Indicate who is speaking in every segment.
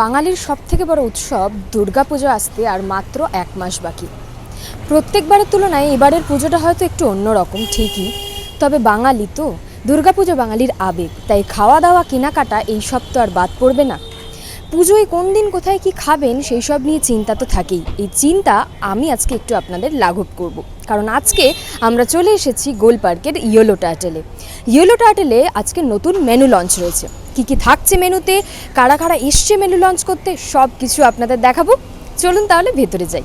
Speaker 1: বাঙালির সব থেকে বড় উৎসব দুর্গাপুজো আসতে আর মাত্র এক মাস বাকি। প্রত্যেকবারের তুলনায় এবারের পুজোটা হয়তো একটু অন্যরকম, ঠিকই। তবে বাঙালি তো, দুর্গাপুজো বাঙালির আবেগ। তাই খাওয়া দাওয়া কেনাকাটা, এই সব তো আর বাদ পড়বে না। পুজোয় কোন দিন কোথায় কি খাবেন সেই সব নিয়ে চিন্তা তো থাকেই। এই চিন্তা আমি আজকে একটু আপনাদের লাঘব করব। কারণ আজকে আমরা চলে এসেছি গোল পার্কের ইয়েলো টার্টেলে। ইয়েলো টার্টেলে আজকে নতুন মেনু লঞ্চ রয়েছে। কি কি থাকছে মেনুতে, কারা কারা এসছে মেনু লঞ্চ করতে সব কিছু আপনাদের দেখাবো। চলুন তাহলে ভেতরে যাই।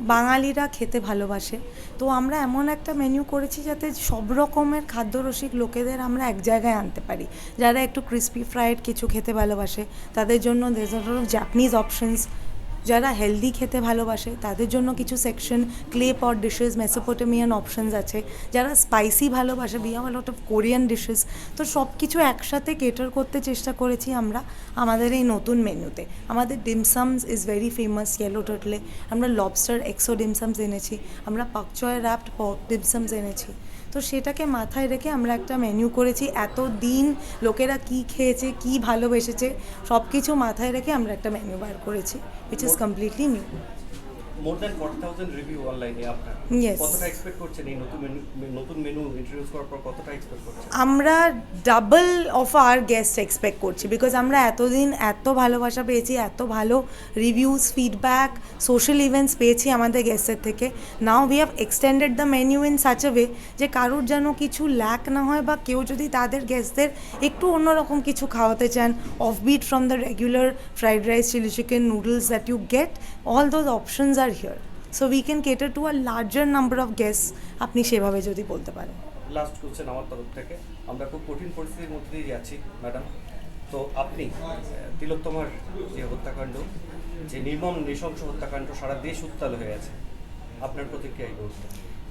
Speaker 2: বাঙালিরা খেতে ভালোবাসে। তো আমরা এমন একটা মেনু করেছি যাতে সব রকমের খাদ্যরসিক লোকেদের আমরা এক জায়গায় আনতে পারি। যারা একটু ক্রিস্পি ফ্রাইড কিছু খেতে ভালোবাসে, তাদের জন্য জাপানিজ অপশনস যারা হেলদি খেতে ভালোবাসে, তাদের জন্য কিছু section clay pot dishes Mesopotamian options আছে। যারা স্পাইসি ভালোবাসে we have lot of Korean dishes তো সব কিছু একসাথে কেটার করতে চেষ্টা করেছি আমরা আমাদের এই নতুন মেনুতে আমাদের dim sums is very famous Yellow টোটলে আমরা লবস্টার এক্সো ডিমসামস এনেছি। আমরা পাকচয় র্যাপড পক ডিমসামস এনেছি। তো সেটাকে মাথায় রেখে আমরা একটা মেনু করেছি। এত দিন লোকেরা কি খেয়েছে কি ভালোবেসেছে সব কিছু মাথায় রেখে আমরা একটা মেনু বার করেছি it is completely new
Speaker 3: more than forty thousand review অনলাইনে আপনার। কতটা এক্সপেক্ট করছেন এই নতুন নতুন মেনু ইন্ট্রোডিউস করার পর কতটা এক্সপেক্ট করছেন?
Speaker 2: আমরা ডাবল অফ আর গেস্ট এক্সপেক্ট করছি বিকজ আমরা এতদিন এত ভালোবাসা পেয়েছি এত ভালো রিভিউজ ফিডব্যাক সোশ্যাল ইভেন্টস পেয়েছি আমাদের গেস্টের থেকে। Now we have extended the menu in such a way যে কারোর যেন কিছু ল্যাক না হয় বা কেউ যদি তাদের গেস্টদের একটু অন্যরকম কিছু খাওয়াতে চান offbeat from the regular fried rice chilli chicken noodles that you get all those options are here so we can cater to a larger number of guest আপনি সেভাবে যদি বলতে পারেন।
Speaker 3: লাস্ট কোশ্চেন আমার তরফ থেকে। আমরা খুব কঠিন পরিস্থিতির মধ্যে দিয়ে যাচ্ছি ম্যাডাম তো আপনি তিলোত্তমার যে হত্যাকাণ্ড, যে নির্মম নৃশংস হত্যাকাণ্ড সারা দেশ উত্তাল হয়ে আছে, আপনার প্রতিক্রিয়া এই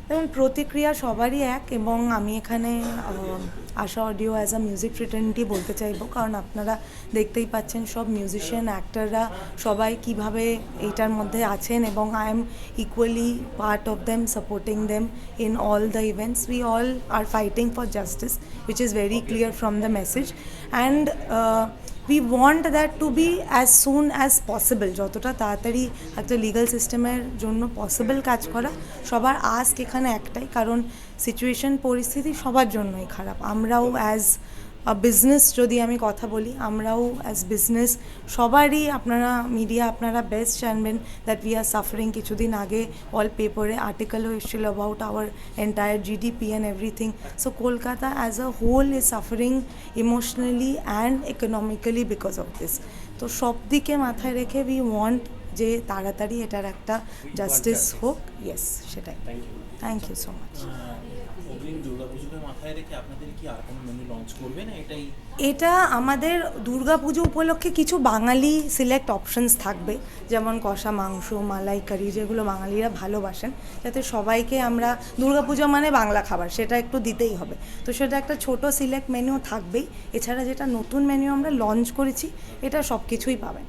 Speaker 2: দেখুন প্রতিক্রিয়া সবারই এক এবং আমি এখানে Asha audio as a music fraternity বলতে চাইব, কারণ আপনারা দেখতেই পাচ্ছেন সব মিউজিশিয়ান অ্যাক্টাররা সবাই কীভাবে এইটার মধ্যে আছেন এবং I am equally part of them supporting them in all the events we all are fighting for justice which is very clear from the message and we want that to be as soon as possible যতটা তাড়াতাড়ি একটা legal সিস্টেমের জন্য possible কাজ করা, সবার ask এখানে একটাই। কারণ সিচুয়েশন পরিস্থিতি সবার জন্যই খারাপ। আমরাও অ্যাজ বিজনেস যদি আমি কথা বলি আমরাও অ্যাজ বিজনেস সবারই আপনারা মিডিয়া আপনারা বেস্ট জানবেন দ্যাট উই আর সাফারিং কিছুদিন আগে অল পেপারে আর্টিকেলও এসেছিল about our entire GDP and everything so Kolkata as a whole is suffering emotionally and economically because of this তো সব দিকে মাথায় রেখে উই ওয়ান্ট যে তাড়াতাড়ি এটার একটা জাস্টিস হোক। ইয়েস সেটাই।
Speaker 3: থ্যাংক ইউ
Speaker 2: সো মাচ এটা আমাদের দুর্গাপুজো উপলক্ষে কিছু বাঙালি সিলেক্ট অপশনস থাকবে। যেমন কষা মাংস মালাই কারি যেগুলো বাঙালিরা ভালোবাসেন। যাতে সবাইকে আমরা দুর্গাপুজো মানে বাংলা খাবার, সেটা একটু দিতেই হবে। তো সেটা একটা ছোট সিলেক্ট মেনু থাকবেই। এছাড়া যেটা নতুন মেনু আমরা লঞ্চ করেছি, এটা সব কিছুই পাবেন।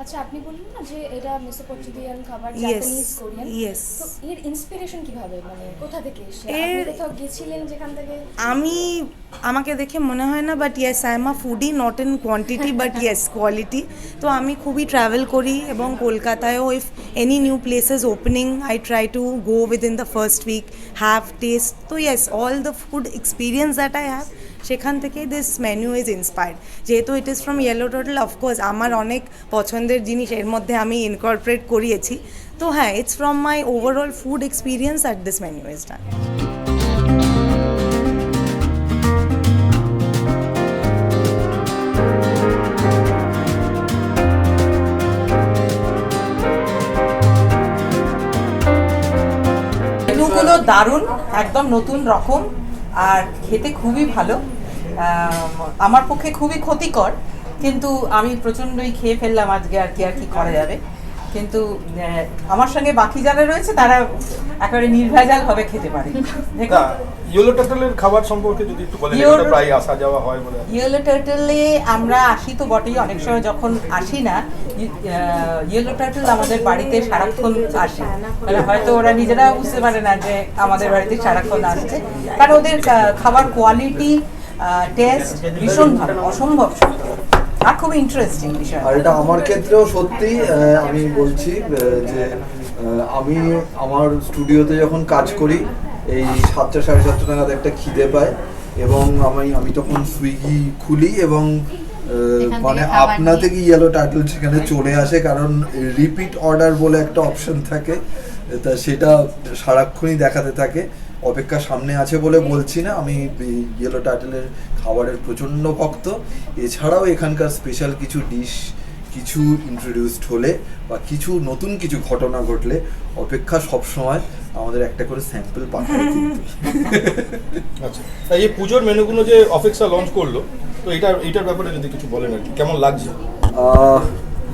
Speaker 1: আচ্ছা আপনি বললেন না যে এটা মেসোপটেমিয়ান খাবার
Speaker 2: Yes,
Speaker 1: জাপানিজ কোরিয়ান
Speaker 2: yes.
Speaker 1: তো এর ইন্সপিরেশন কীভাবে? মানে কোথা থেকে এসে
Speaker 2: এর-
Speaker 1: আপনি কোথাও গেছিলেন যেখান থেকে?
Speaker 2: আমি আমাকে দেখে মনে হয় না but yes I am a foodie not in quantity but yes quality তো আমি খুবই ট্রাভেল করি এবং কলকাতায়ও if any new places opening I try to go within the first week have taste তো yes all the food experience that I have সেখান থেকেই this menu is inspired যেহেতু it is from Yellow Turtle of course আমার অনেক পছন্দের জিনিস এর মধ্যে আমি ইনকর্পোরেট করিয়েছি। তো হ্যাঁ it's from my overall food experience at this menu is done
Speaker 4: দারুণ, একদম নতুন রকম। আর খেতে খুবই ভালো। আমার পক্ষে খুবই ক্ষতিকর, কিন্তু আমি প্রচণ্ডই খেয়ে ফেললাম আজকে আর কি আর কি করা যাবে। কিন্তু আমার সঙ্গে বাকি যারা রয়েছে তারা একেবারে নির্ভেজাল ভাবে খেতে পারে।
Speaker 5: ইয়েলো টার্টলের খাবার সম্পর্কে যদি একটু বলেন এটা প্রায় আসা যাওয়া হয় বলে।
Speaker 4: ইয়েলো টার্টলে আমরা আসি তো বটেই অনেক সময় যখন আসি না ইয়েলো টার্টল আমাদের বাড়িতে সারাক্ষণ আসে। মানে হয়তো ওরা নিজেরা বুঝতে পারে না যে আমাদের বাড়িতে সারাক্ষণ আসছে। কারণ ওদের খাবার কোয়ালিটি টেস্ট ভীষণ ভালো অসম্ভব সুন্দর। খুব ইন্টারেস্টিং বিষয়।
Speaker 6: আর এটা আমার ক্ষেত্রেও সত্যি আমি বলছি যে আমি আমার স্টুডিওতে যখন কাজ করি এই সাতটা সাড়ে সাতটা নাগাদ একটা খিদে পায় এবং আমি আমি তখন সুইগি খুলি এবং মানে আপনা থেকে ইয়েলো টার্টল সেখানে চলে আসে কারণ রিপিট অর্ডার বলে একটা অপশন থাকে। তা সেটা সারাক্ষণই দেখাতে থাকে। অপেক্ষা সামনে আছে বলে বলছি না। আমি ইয়েলো টার্টলের খাবারের প্রচণ্ড ভক্ত। এছাড়াও এখানকার স্পেশাল কিছু ডিশ কিছু ইন্ট্রোডিউসড হলে বা কিছু নতুন কিছু ঘটনা ঘটলে অপেক্ষা সবসময় আমাদের একটা করে স্যাম্পল পাঠায় কিন্তু।
Speaker 5: আচ্ছা এই পুজোর মেনুগুলো যে অফিক্সা লঞ্চ করল তো এটা এইটার ব্যাপারে যদি কিছু বলেন আর কি কেমন লাগছে?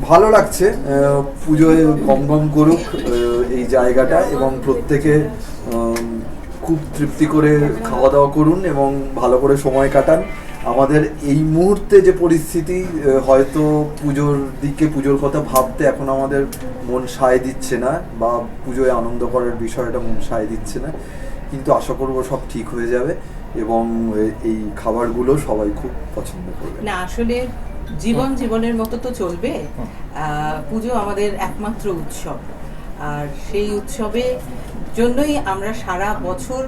Speaker 6: ভালো লাগছে। পুজোয় গম গম করুক এই জায়গাটা এবং প্রত্যেকে খুব তৃপ্তি করে খাওয়া দাওয়া করুন এবং ভালো করে সময় কাটান। আমাদের এই মুহূর্তে যে পরিস্থিতি হয়তো পুজোর দিকে পুজোর কথা ভাবতে এখন আমাদের মন সায় দিচ্ছে না বা পুজোয় আনন্দ করার বিষয়টা মন সায় দিচ্ছে না। কিন্তু আশা করব সব ঠিক হয়ে যাবে এবং এই খাবারগুলো সবাই খুব পছন্দ করবে।
Speaker 4: না আসলে জীবন জীবনের মতো তো চলবে। পুজো আমাদের একমাত্র উৎসব। আর সেই উৎসবে জন্যই আমরা সারা বছর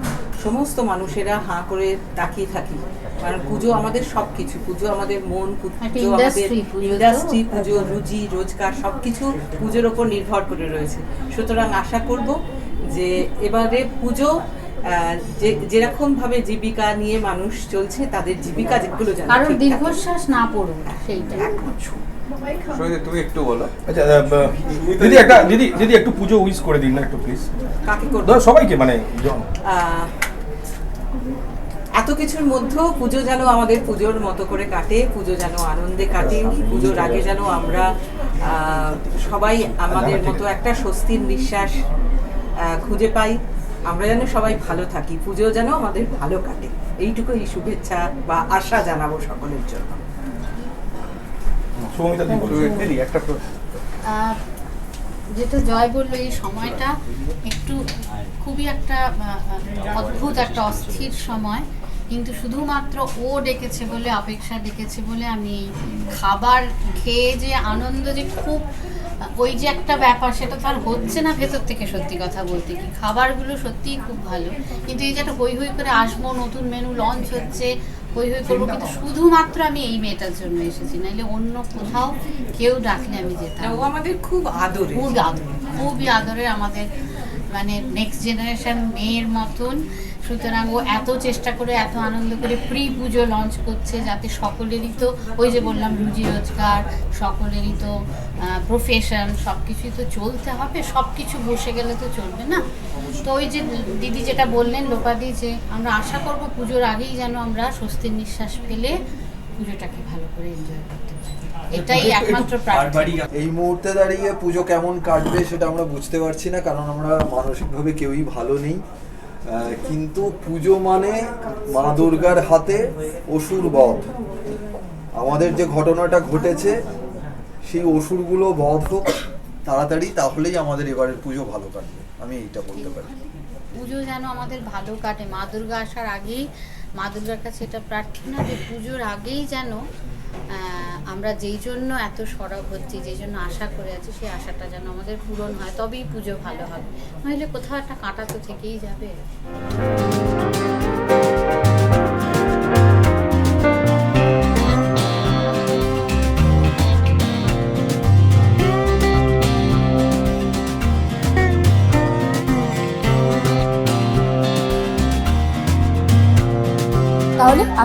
Speaker 4: সমস্ত মানুষেরা হাঁ করে তাকিয়ে থাকি কারণ পুজো আমাদের সব কিছু পুজো আমাদের মন পুজো আমাদের। ইন্ডাস্ট্রি পুজো রুজি রোজগার সব কিছু পুজোর ওপর নির্ভর করে রয়েছে সুতরাং আশা করব যে এবারে পুজো আহ, যে যেরকম ভাবে জীবিকা নিয়ে মানুষ চলছে তাদের জীবিকা যেগুলো থাকে।
Speaker 7: দীর্ঘশ্বাস না পড়ুন সেইটা
Speaker 3: তুমি একটু বলো।
Speaker 5: আচ্ছা দিদি একটা দিদি দিদি একটু পুজো উইশ করে দিন না একটু প্লিজ
Speaker 4: কাকে
Speaker 5: সবাইকে মানে
Speaker 4: এত কিছুর মধ্যেও পুজো যেন আমাদের পুজোর মতো করে কাটে পুজো যেন আনন্দে কাটে পুজোর আগে যেন আমরা সবাই আমাদের মতো একটা স্বস্তির নিঃশ্বাস খুঁজে পাই আমরা যেন সবাই ভালো থাকি পুজো যেন আমাদের ভালো কাটে। এইটুকুই শুভেচ্ছা বা আশা জানাব সকলের জন্য।
Speaker 7: যেটা জয় বলল এই সময়টা একটু খুবই একটা অদ্ভুত একটা অস্থির সময়। কিন্তু শুধুমাত্র ও ডেকেছে বলে অপেক্ষা ডেকেছে বলে আমি খাবার খেয়ে যে আনন্দ যে খুব ওই যে একটা ব্যাপার সেটা তো আর হচ্ছে না ভেতর থেকে সত্যি কথা বলতে কি। খাবারগুলো সত্যিই খুব ভালো। কিন্তু এই যে একটা হই হই করে আসব নতুন মেনু লঞ্চ হচ্ছে হই হই করব কিন্তু শুধুমাত্র আমি এই মেয়েটার জন্য এসেছি নাইলে অন্য কোথাও কেউ ডাকলে আমি যেতাম।
Speaker 4: ও আমাদের খুব আদর।
Speaker 7: খুব আদর খুবই আদরে আমাদের মানে নেক্সট জেনারেশন মেয়ের মতন। সুতরাং ও এত চেষ্টা করে এত আনন্দ করে প্রি পুজো লঞ্চ করছে যাতে সকলেরই তো ওই যে বললাম রুজি রোজগার সকলেরই তো প্রফেশন সব কিছুই তো চলতে হবে সব কিছু বসে গেলে তো চলবে না? তো ওই যে দিদি যেটা বললেন লোপাদি যে আমরা আশা করব পুজোর আগেই যেন আমরা স্বস্তির নিঃশ্বাস ফেলে পুজোটাকে ভালো করে এনজয় করতে পারি। এটাই একমাত্র
Speaker 6: এই মুহূর্তে দাঁড়িয়ে পুজো কেমন কাটবে সেটা আমরা বুঝতে পারছি না কারণ আমরা মানসিকভাবে কেউই ভালো নেই। কিন্তু পুজো মানে মা দুর্গার হাতে অসুর বধ। আমাদের যে ঘটনাটা ঘটেছে, সেই অসুরগুলো বধ হোক তাড়াতাড়ি, তাহলেই আমাদের এবারের পুজো ভালো কাটবে। আমি এইটা বলতে পারি।
Speaker 7: পুজো যেন আমাদের ভালো কাটে। মা দুর্গা আসার আগেই, মা দুর্গার কাছে এটা প্রার্থনা যে পুজোর আগেই যেন আমরা যেই জন্য এত সরব হচ্ছি, যেই জন্য আশা করে আছি, সেই আশাটা যেন আমাদের পূরণ হয়, তবেই পুজো ভালো হবে। নইলে কোথাও একটা কাঁটা তো থেকেই যাবে।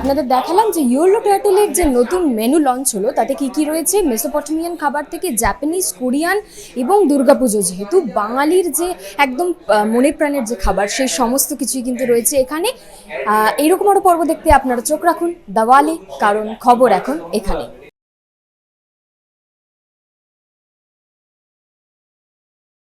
Speaker 1: আপনাদের দেখালাম যে ইয়োলো টার্টেলের যে নতুন মেনু লঞ্চ হলো, তাতে কি কি রয়েছে? মেসোপটেমিয়ান খাবার থেকে জাপানিজ কোরিয়ান এবং দুর্গাপুজো যেহেতু বাঙালির যে একদম মনে প্রাণের যে খাবার, সেই সমস্ত কিছুই কিন্তু রয়েছে এখানে। এরকম আরও পর্ব দেখতে আপনারা চোখ রাখুন। দাওয়ালে কারণ খবর এখন এখানে।